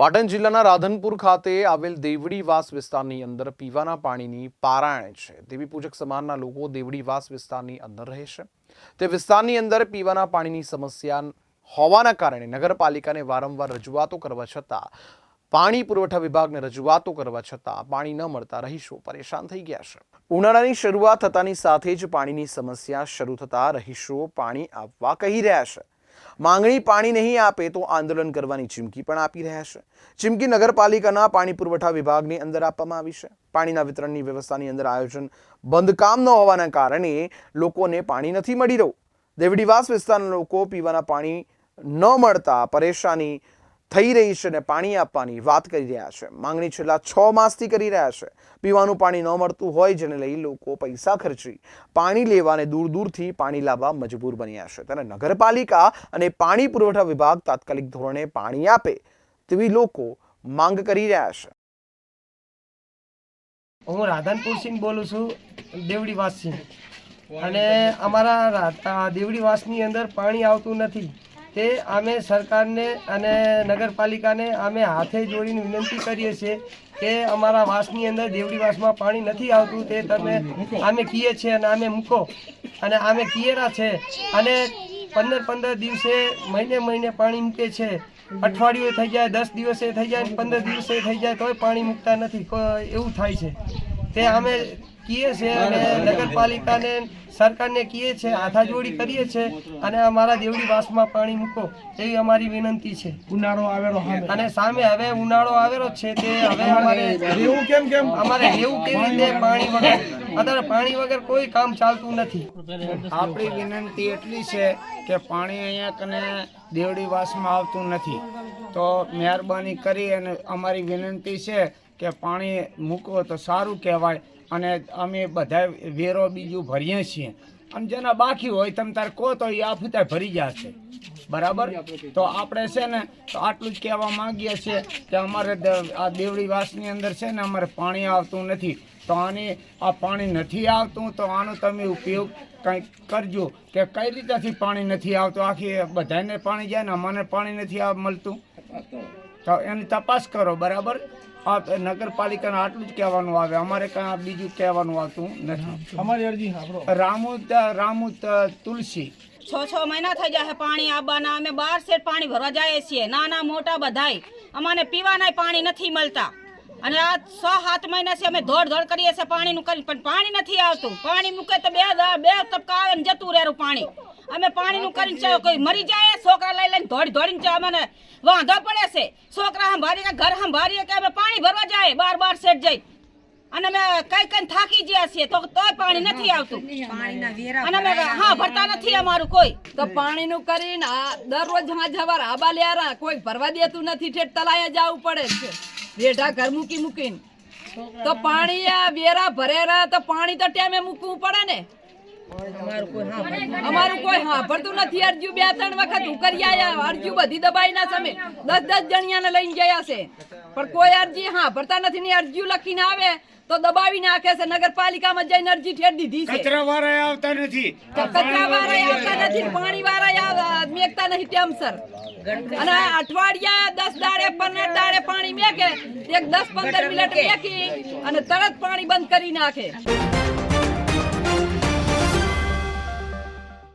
પાટણ જિલ્લાના રાધનપુર ખાતે આવેલ દેવડીવાસ વિસ્તારની અંદર પીવાના પાણીની પારાયણ છે. દેવી પૂજક સમાજના લોકો દેવડીવાસ વિસ્તારની અંદર રહે છે. તે વિસ્તારની અંદર પીવાના પાણીની સમસ્યા હોવાના કારણે નગરપાલિકાને વારંવાર રજૂઆતો કરવા છતાં, પાણી પુરવઠા વિભાગને રજૂઆતો કરવા છતાં પાણી ન મળતા રહીશો પરેશાન થઈ ગયા છે. ઉનાળાની શરૂઆત થતાની સાથે જ પાણીની સમસ્યા શરૂ થતા રહીશો પાણી આપવા કહી રહ્યા છે. માંગણી પાણી નહીં આપે તો આંદોલન કરવાની ચીમકી પણ આપી રહ્યા છે. ચીમકી નગરપાલિકાના પાણી પુરવઠા વિભાગની અંદર આપવામાં આવી છે. પાણીના વિતરણની વ્યવસ્થાની અંદર આયોજન બંધકામ ન હોવાના કારણે લોકોને પાણી નથી મળી રહ્યું. દેવડીવાસ વિસ્તારના લોકો પીવાના પાણી ન મળતા પરેશાની થઈ રહી છે અને પાણી આપવાની વાત કરી રહ્યા છે. માંગણી છેલ્લા છ માસથી કરી રહ્યા છે. પીવાનું પાણી ન મળતું હોય જેને લઈ લોકો પૈસા ખર્ચી પાણી લેવાને દૂર દૂરથી પાણી લાવવા મજબૂર બન્યા છે. ત્યારે નગરપાલિકા અને પાણી પુરવઠા વિભાગ તાત્કાલિક ધોરણે પાણી આપે તેવી લોકો માંગ કરી રહ્યા છે. હું રાધનપુર સિંહ બોલું છું, દેવડીવાસ અને અમારા દેવડીવાસની અંદર પાણી આવતું નથી. તે અમે સરકારને અને નગરપાલિકાને અમે હાથે જોડીને વિનંતી કરીએ છીએ કે અમારા વાસની અંદર દેવડી વાસમાં પાણી નથી આવતું, તે તમે અમે કીએ છીએ અને અમે મૂકો. અને અમે કિયેરા છે અને પંદર પંદર દિવસે મહિને મહિને પાણી મૂકે છે. અઠવાડિયું થઈ જાય, દસ દિવસે થઈ જાય, પંદર દિવસે થઈ જાય, તોય પાણી મૂકતા નથી. એવું થાય છે. તે અમે કહીએ છે અને નગરપાલિકાને સરકારને કીએ છે હાથાજોડી કરીએ છીએ અને અમારા દેવડી વાસમાં પાણી મૂકો એવી અમારી વિનંતી છે. ઉનાળો આવેલો અને સામે હવે ઉનાળો આવેલો છે તે હવે અમારે રહેવું કેમ કેમ? અમારે રહેવું કેવી રીતે પાણી વગર? અત્યારે પાણી વગર કોઈ કામ ચાલતું નથી. આપણી વિનંતી એટલી છે કે પાણી અહીંયા કને દેવડીવાસમાં આવતું નથી. તો મહેરબાની કરી અને અમારી વિનંતી છે કે પાણી મૂકો તો સારું કહેવાય અને અમે બધા વેરો બીજું ભરીએ છીએ. અને જેના બાકી હોય તમે તારે કહો તો એ આફતા ભરી જશે. બરાબર? તો આપણે છે ને, તો આટલું જ કહેવા માંગીએ છીએ કે અમારે આ આ દેવડીવાસની અંદર છે ને અમારે પાણી આવતું નથી. તો આની, આ પાણી નથી આવતું તો આનો તમે ઉપયોગ કંઈક કરજો કે કઈ રીતેથી પાણી નથી આવતું? આખી બધાને પાણી જાય ને અમને પાણી નથી મળતું? તો એની તપાસ કરો બરાબર? આ નગરપાલિકાને આટલું જ કહેવાનું આવે. અમારે કાંઈ બીજું કહેવાનું આવતું નથી. અમારી અરજી સાંભળો રામુ રામુ તુલસી. છ છ મહિના થઈ જાય પાણી આવવાના અમે બાર સેટ પાણી ભરવા જઈએ છીએ. નાના મોટા બધાય. અમારે પીવાના પાણી નથી મળતા. અને આ છ સાત મહિનાથી અમે ધોડ ધોડ કરીએ છીએ પાણીનું કરી પણ પાણી નથી આવતું. પાણી મૂકે તો બે બે તબકા આવે ને જતું રહેરું પાણી. અમે પાણીનું કરીને કોઈ મરી જાય છોકરા લઈ લઈને દોડી દોડીને ચાલો મને. વાંધો પડે છે. છોકરા સંભાળીએ કે ઘર સંભાળીએ કે અમે પાણી ભરવા જાય બાર બાર સેટ જઈ. અને અમે કઈ કઈ થાકી ગયા છીએ તો તોય પાણી નથી આવતું. અને અમે હા ભરતા નથી અમારું કોઈ. તો પાણીનું કરીને આ દરરોજ હા જવાર આબા લ્યારા કોઈ ભરવા દેતું નથી ઠેઠ તલાયા જવું પડે છે. રેઢા ઘર મૂકી મૂકીને. તો પાણી વેરા ભરેરા તો પાણી તો ટાઈમે મૂકવું પડે ને. અમારું કોઈ સાંભળતું નથી. અરજુ બે ત્રણ વખત ઉકરી આયા. અરજુ બધી દબાઈ ના સામે. દસ દસ જણિયાને લઈને ગયા છે. પણ કોઈ અરજી હા ભરતા નથી ને અરજી લખીને આવે તો દબાવી નાખે છે. નગરપાલિકામાં જઈને અરજી ઠેર દીધી છે. કચરા વાળા આવતા નથી. કચરા વાળા આવતા નથી પાણી વાળા આવ- મેકતા નથી ટેમસર અને અઠવાડિયા દસ દાડે પંદર દાડે પાણી મેકે. એક દસ પંદર મિનિટ મેકી અને તરત પાણી બંધ કરી નાખે.